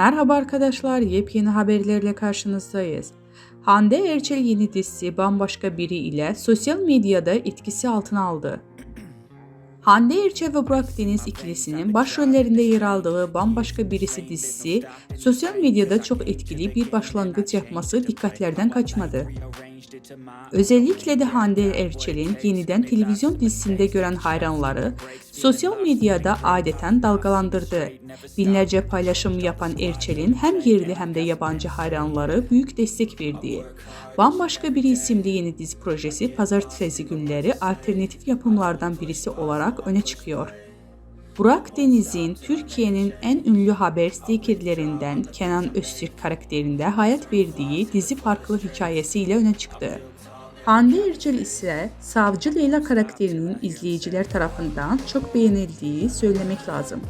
Merhaba arkadaşlar, yepyeni haberlerle karşınızdayız. Hande Erçel yeni dizisi Bambaşka Biri ile sosyal medyada etkisi altına aldı. Hande Erçel ve Burak Deniz ikilisinin başrollerinde yer aldığı Bambaşka Birisi dizisi sosyal medyada çok etkili bir başlangıç yapması dikkatlerden kaçmadı. Özellikle de Hande Erçel'in yeniden televizyon dizisinde gören hayranları sosyal medyada adeten dalgalandırdı. Binlerce paylaşım yapan Erçel'in hem yerli hem de yabancı hayranları büyük destek verdiği. Bambaşka Biri isimli yeni dizi projesi pazartesi günleri alternatif yapımlardan birisi olarak öne çıkıyor. Burak Deniz'in Türkiye'nin en ünlü haber spikerlerinden Kenan Öztürk karakterinde hayat verdiği dizi farklı hikayesiyle öne çıktı. Hande Erçel ise Savcı Leyla karakterinin izleyiciler tarafından çok beğenildiği söylemek lazım.